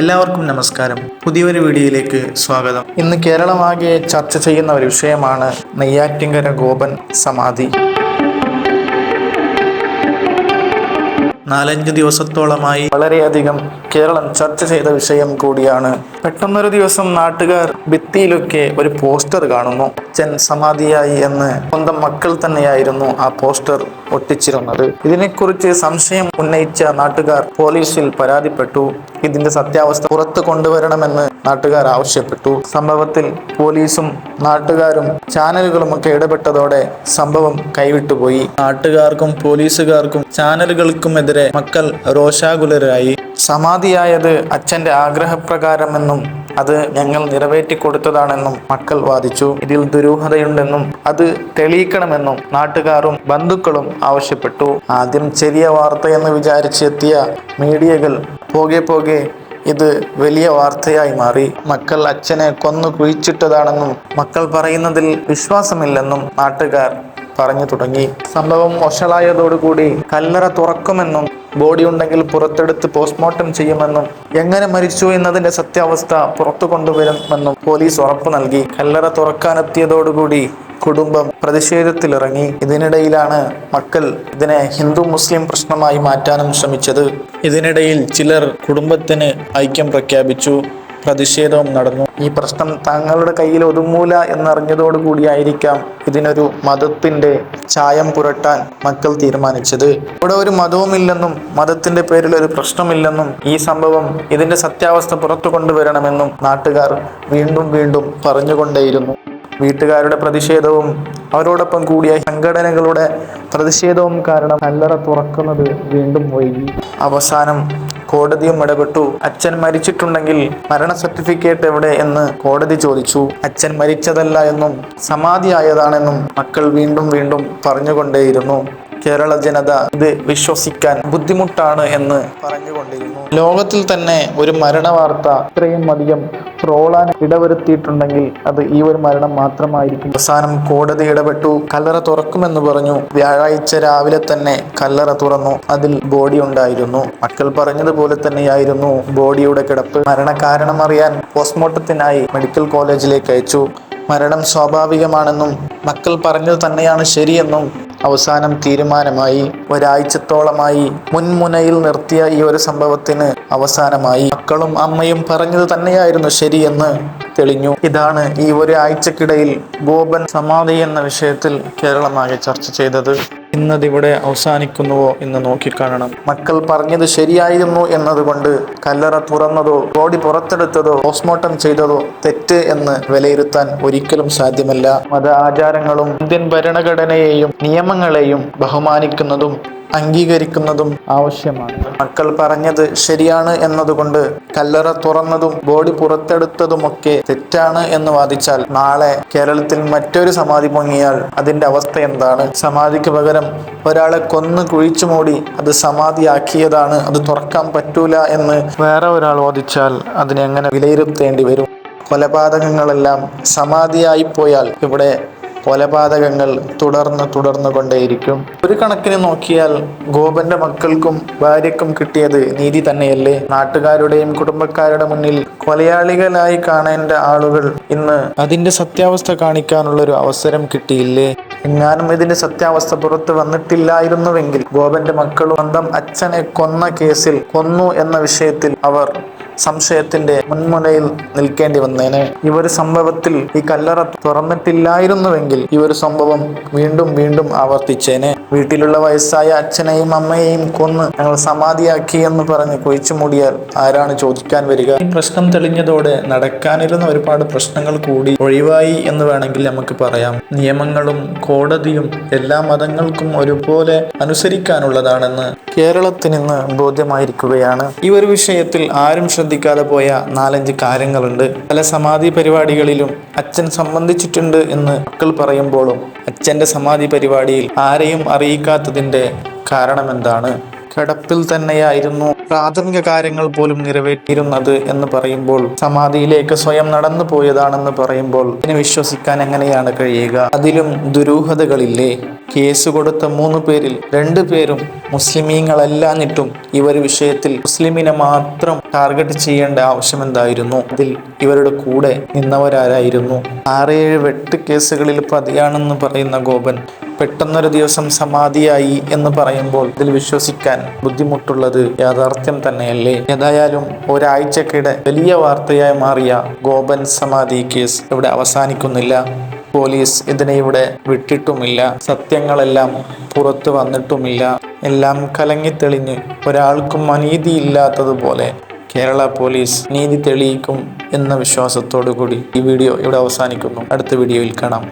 എല്ലാവർക്കും നമസ്കാരം. പുതിയൊരു വീഡിയോയിലേക്ക് സ്വാഗതം. ഇന്ന് കേരളമാകെ ചർച്ച ചെയ്യുന്ന ഒരു വിഷയമാണ് നെയ്യാറ്റിങ്കര ഗോപൻ സമാധി. നാലഞ്ച് ദിവസത്തോളമായി വളരെയധികം കേരളം ചർച്ച ചെയ്ത വിഷയം കൂടിയാണ്. പെട്ടെന്നൊരു ദിവസം നാട്ടുകാർ ഭിത്തിയിലൊക്കെ ഒരു പോസ്റ്റർ കാണുന്നു. അച്ഛൻ സമാധിയായി എന്ന് സ്വന്തം മക്കൾ തന്നെയായിരുന്നു ആ പോസ്റ്റർ ഒട്ടിച്ചിരുന്നത്. ഇതിനെക്കുറിച്ച് സംശയം ഉന്നയിച്ച നാട്ടുകാർ പോലീസിൽ പരാതിപ്പെട്ടു. ഇതിന്റെ സത്യാവസ്ഥ പുറത്തു കൊണ്ടുവരണമെന്ന് നാട്ടുകാർ ആവശ്യപ്പെട്ടു. സംഭവത്തിൽ പോലീസും നാട്ടുകാരും ചാനലുകളുമൊക്കെ ഇടപെട്ടതോടെ സംഭവം കൈവിട്ടുപോയി. നാട്ടുകാർക്കും പോലീസുകാർക്കും ചാനലുകൾക്കുമെതിരെ മക്കൾ രോഷാകുലരായി. സമാധിയായത് അച്ഛന്റെ ആഗ്രഹപ്രകാരമെന്നും അത് ഞങ്ങൾ നിറവേറ്റി കൊടുത്തതാണെന്നും മക്കൾ വാദിച്ചു. ഇതിൽ ദുരൂഹതയുണ്ടെന്നും അത് തെളിയിക്കണമെന്നും നാട്ടുകാരും ബന്ധുക്കളും ആവശ്യപ്പെട്ടു. ആദ്യം ചെറിയ വാർത്തയെന്ന് വിചാരിച്ചെത്തിയ മീഡിയകൾ പോകെ പോകെ ഇത് വലിയ വാർത്തയായി മാറി. മക്കൾ അച്ഛനെ കൊന്നു കുഴിച്ചിട്ടതാണെന്നും മക്കൾ പറയുന്നതിൽ വിശ്വാസമില്ലെന്നും നാട്ടുകാർ പറഞ്ഞു തുടങ്ങി. സംഭവം വഷളായതോടുകൂടി കല്ലറ തുറക്കുമെന്നും ബോഡി ഉണ്ടെങ്കിൽ പുറത്തെടുത്ത് പോസ്റ്റ്മോർട്ടം ചെയ്യുമെന്നും എങ്ങനെ മരിച്ചു എന്നതിന്റെ സത്യാവസ്ഥ പുറത്തു കൊണ്ടുവരുമെന്നും പോലീസ് ഉറപ്പു നൽകി. കല്ലറ തുറക്കാനെത്തിയതോടുകൂടി കുടുംബം പ്രതിഷേധത്തിലിറങ്ങി. ഇതിനിടയിലാണ് മക്കൾ ഇതിനെ ഹിന്ദു മുസ്ലിം പ്രശ്നമായി മാറ്റാനും ശ്രമിച്ചത്. ഇതിനിടയിൽ ചിലർ കുടുംബത്തിന് ഐക്യം പ്രഖ്യാപിച്ചു. പ്രതിഷേധവും നടന്നു. ഈ പ്രശ്നം തങ്ങളുടെ കയ്യിൽ ഒതുങ്ങൂല എന്നറിഞ്ഞതോടുകൂടിയായിരിക്കാം ഇതിനൊരു മതത്തിന്റെ ചായം പുരട്ടാൻ മക്കൾ തീരുമാനിച്ചത്. ഇവിടെ ഒരു മതവുമില്ലെന്നും മതത്തിന്റെ പേരിൽ ഒരു പ്രശ്നമില്ലെന്നും ഈ സംഭവം ഇതിന്റെ സത്യാവസ്ഥ പുറത്തു കൊണ്ടുവരണമെന്നും നാട്ടുകാർ വീണ്ടും വീണ്ടും പറഞ്ഞുകൊണ്ടേയിരുന്നു. വീട്ടുകാരുടെ പ്രതിഷേധവും അവരോടൊപ്പം കൂടിയ സംഘടനകളുടെ പ്രതിഷേധവും കാരണം കല്ലറ തുറക്കുന്നത് വീണ്ടും വൈകി. അവസാനം കോടതിയും ഇടപെട്ടു. അച്ഛൻ മരിച്ചിട്ടുണ്ടെങ്കിൽ മരണ സർട്ടിഫിക്കറ്റ് എവിടെ എന്ന് കോടതി ചോദിച്ചു. അച്ഛൻ മരിച്ചതല്ല എന്നും സമാധിയായതാണെന്നും മക്കൾ വീണ്ടും വീണ്ടും പറഞ്ഞുകൊണ്ടേയിരുന്നു. കേരള ജനത ഇത് വിശ്വസിക്കാൻ ബുദ്ധിമുട്ടാണ് എന്ന് പറഞ്ഞുകൊണ്ടിരുന്നു. ലോകത്തിൽ തന്നെ ഒരു മരണ വാർത്ത ഇത്രയും അധികം ട്രോളാൻ ഇടവരുത്തിയിട്ടുണ്ടെങ്കിൽ അത് ഈ ഒരു മരണം മാത്രമായിരിക്കും. അവസാനം കോടതി ഇടപെട്ടു. കല്ലറ തുറക്കുമെന്ന് പറഞ്ഞു. വ്യാഴാഴ്ച രാവിലെ തന്നെ കല്ലറ തുറന്നു. അതിൽ ബോഡി ഉണ്ടായിരുന്നു. മക്കൾ പറഞ്ഞതുപോലെ തന്നെയായിരുന്നു ബോഡിയുടെ കിടപ്പ്. മരണകാരണം അറിയാൻ പോസ്റ്റ്മോർട്ടത്തിനായി മെഡിക്കൽ കോളേജിലേക്ക് അയച്ചു. മരണം സ്വാഭാവികമാണെന്നും മക്കൾ പറഞ്ഞത് തന്നെയാണ് ശരിയെന്നും അവസാനം തീരുമാനമായി ഒരാഴ്ചത്തോളമായി മുൻമുനയിൽ നിർത്തിയ ഈ ഒരു സംഭവത്തിന് അവസാനമായി. മക്കളും അമ്മയും പറഞ്ഞത് തന്നെയായിരുന്നു ശരിയെന്ന് തെളിഞ്ഞു. ഇതാണ് ഈ ഒരു ആഴ്ചക്കിടയിൽ ഗോപൻ സമാധി എന്ന വിഷയത്തിൽ കേരളമാകെ ചർച്ച ചെയ്തത്. ഇന്നതിവിടെ അവസാനിക്കുന്നുവോ എന്ന് നോക്കിക്കാണണം. മക്കൾ പറഞ്ഞത് ശരിയായിരുന്നു എന്നതുകൊണ്ട് കല്ലറ തുറന്നതോ ബോഡി പുറത്തെടുത്തതോ പോസ്റ്റ്മോർട്ടം ചെയ്തതോ തെറ്റ് എന്ന് വിലയിരുത്താൻ ഒരിക്കലും സാധ്യമല്ല. മത ആചാരങ്ങളും ഇന്ത്യൻ ഭരണഘടനയെയും നിയമങ്ങളെയും ബഹുമാനിക്കുന്നതും അംഗീകരിക്കുന്നതും ആവശ്യമാണ്. മക്കൾ പറഞ്ഞത് ശരിയാണ് എന്നതുകൊണ്ട് കല്ലറ തുറന്നതും ബോഡി പുറത്തെടുത്തതുമൊക്കെ തെറ്റാണ് എന്ന് വാദിച്ചാൽ നാളെ കേരളത്തിൽ മറ്റൊരു സമാധി പൊങ്ങിയാൽ അതിന്റെ അവസ്ഥ എന്താണ്? സമാധിക്ക് പകരം ഒരാളെ കൊന്ന് കുഴിച്ചു മൂടി അത് സമാധിയാക്കിയതാണ് അത് തുറക്കാൻ പറ്റൂല എന്ന് വേറെ ഒരാൾ വാദിച്ചാൽ അതിനെങ്ങനെ വിലയിരുത്തേണ്ടി വരും? കൊലപാതകങ്ങളെല്ലാം സമാധിയായി പോയാൽ ഇവിടെ കൊലപാതകങ്ങൾ തുടർന്ന് തുടർന്നു കൊണ്ടേയിരിക്കും. ഒരു കണക്കിന് നോക്കിയാൽ ഗോപന്റെ മക്കൾക്കും ഭാര്യക്കും കിട്ടിയത് നീതി തന്നെയല്ലേ? നാട്ടുകാരുടെയും കുടുംബക്കാരുടെ മുന്നിൽ കൊലയാളികളായി കാണേണ്ട ആളുകൾ ഇന്ന് അതിന്റെ സത്യാവസ്ഥ കാണിക്കാനുള്ള ഒരു അവസരം കിട്ടിയില്ലേ? എങ്ങാനും ഇതിന്റെ സത്യാവസ്ഥ പുറത്ത് വന്നിട്ടില്ലായിരുന്നുവെങ്കിൽ ഗോപന്റെ മക്കളും സ്വന്തം അച്ഛനെ കൊന്ന കേസിൽ കൊന്നു എന്ന വിഷയത്തിൽ അവർ സംശയത്തിന്റെ മുൻമുനയിൽ നിൽക്കേണ്ടി വന്നേനെ. ഈ ഒരു സംഭവത്തിൽ ഈ കല്ലറ തുറന്നിട്ടില്ലായിരുന്നുവെങ്കിൽ ഈ ഒരു സംഭവം വീണ്ടും വീണ്ടും ആവർത്തിച്ചേനെ. വീട്ടിലുള്ള വയസ്സായ അച്ഛനെയും അമ്മയെയും കൊന്ന് ഞങ്ങൾ സമാധിയാക്കി എന്ന് പറഞ്ഞ് കുഴിച്ചു മൂടിയാൽ ആരാണ് ചോദിക്കാൻ വരിക? ഈ പ്രശ്നം തെളിഞ്ഞതോടെ നടക്കാനിരുന്ന ഒരുപാട് പ്രശ്നങ്ങൾ കൂടി ഒഴിവായി എന്ന് വേണമെങ്കിൽ നമുക്ക് പറയാം. നിയമങ്ങളും കോടതിയും എല്ലാ മതങ്ങൾക്കും ഒരുപോലെ അനുസരിക്കാനുള്ളതാണെന്ന് കേരളത്തിന് ഇന്ന് ബോധ്യമായിരിക്കുകയാണ്. ഈ ഒരു വിഷയത്തിൽ ആരും ശ്രദ്ധിക്കാതെ പോയ നാലഞ്ച് കാര്യങ്ങളുണ്ട്. പല സമാധി പരിപാടികളിലും അച്ഛൻ സംബന്ധിച്ചിട്ടുണ്ട് എന്ന് മക്കൾ പറയുമ്പോഴും അച്ഛന്റെ സമാധി പരിപാടിയിൽ ആരെയും അറിയിക്കാത്തതിന്റെ കാരണം എന്താണ് കിടപ്പിൽ തന്നെയായിരുന്നു. പ്രാഥമിക കാര്യങ്ങൾ പോലും നിറവേറ്റിയിരുന്നത് എന്ന് പറയുമ്പോൾ സമാധിയിലേക്ക് സ്വയം നടന്നു പോയതാണെന്ന് പറയുമ്പോൾ ഇതിനെ വിശ്വസിക്കാൻ എങ്ങനെയാണ് കഴിയുക? അതിലും ദുരൂഹതകളില്ലേ? കേസ് കൊടുത്ത മൂന്ന് പേരിൽ രണ്ടു പേരും മുസ്ലിമീങ്ങളല്ലാഞ്ഞിട്ടും ഇവർ വിഷയത്തിൽ മുസ്ലിമിനെ മാത്രം ടാർഗറ്റ് ചെയ്യേണ്ട ആവശ്യം എന്തായിരുന്നു അതിൽ ഇവരുടെ കൂടെ നിന്നവരാരായിരുന്നു? ആറേഴ് വെട്ട് കേസുകളിൽ പതിയാണെന്ന് പറയുന്ന ഗോപൻ പെട്ടെന്നൊരു ദിവസം സമാധിയായി എന്ന് പറയുമ്പോൾ ഇതിൽ വിശ്വസിക്കാൻ ബുദ്ധിമുട്ടുള്ളത് യാഥാർത്ഥ്യം തന്നെയല്ലേ? ഏതായാലും ഒരാഴ്ചക്കിടെ വലിയ വാർത്തയായി മാറിയ ഗോപൻ സമാധി കേസ് ഇവിടെ അവസാനിക്കുന്നില്ല. പോലീസ് ഇതിനെ ഇവിടെ വിട്ടിട്ടുമില്ല. സത്യങ്ങളെല്ലാം പുറത്തു വന്നിട്ടുമില്ല. എല്ലാം കലങ്ങിത്തെളിഞ്ഞ് ഒരാൾക്കും അനീതിയില്ലാത്തതുപോലെ കേരള പോലീസ് നീതി തെളിയിക്കും എന്ന വിശ്വാസത്തോടു കൂടി ഈ വീഡിയോ ഇവിടെ അവസാനിക്കുന്നു. അടുത്ത വീഡിയോയിൽ കാണാം.